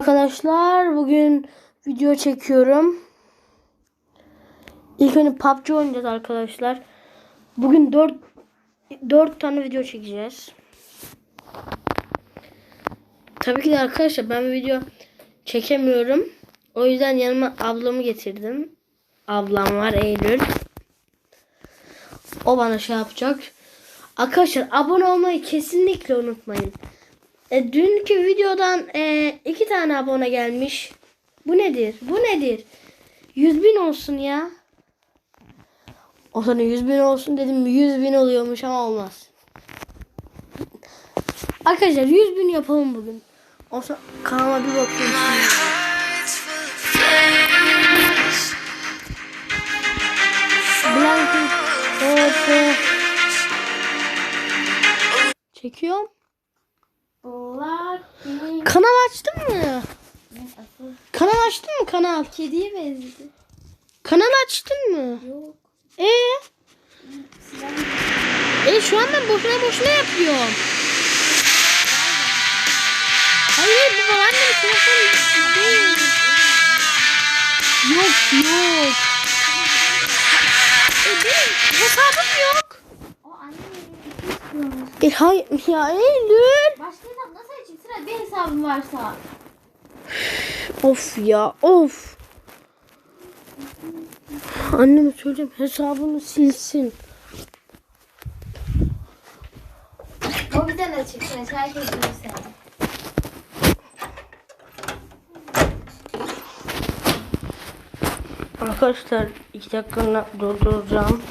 Arkadaşlar bugün video çekiyorum. İlk önce PUBG oynayacağız arkadaşlar. Bugün 4 4 tane video çekeceğiz. Tabii ki de arkadaşlar ben video çekemiyorum. O yüzden yanıma ablamı getirdim. Ablam var Eylül. O bana şey yapacak. Arkadaşlar abone olmayı kesinlikle unutmayın. E, dünkü videodan e, iki tane abone gelmiş. Bu nedir? Bu nedir? 100 bin olsun ya. O sana 100 bin olsun dedim 100 bin oluyormuş ama olmaz. Arkadaşlar 100 bin yapalım bugün. O zaman kanalıma bir bakayım. Blanket. Çekiyorum. Kanal açtın mı? Kanal açtın mı kanal? kediye benzedi. Kanal açtın mı? Yok. Ee? E şu an ben boşuna boşuna yapıyorum. Hayır bu babaannemin telefonu değil. Yok yok. E benim hesabım yok. O annemin istiyormuş. E hayır ya Eylül. Başka? Hesabım varsa. Of ya of. Anneme söyleyeyim hesabını silsin. O bizden açık. Herkes bilirse. Arkadaşlar iki dakika durduracağım.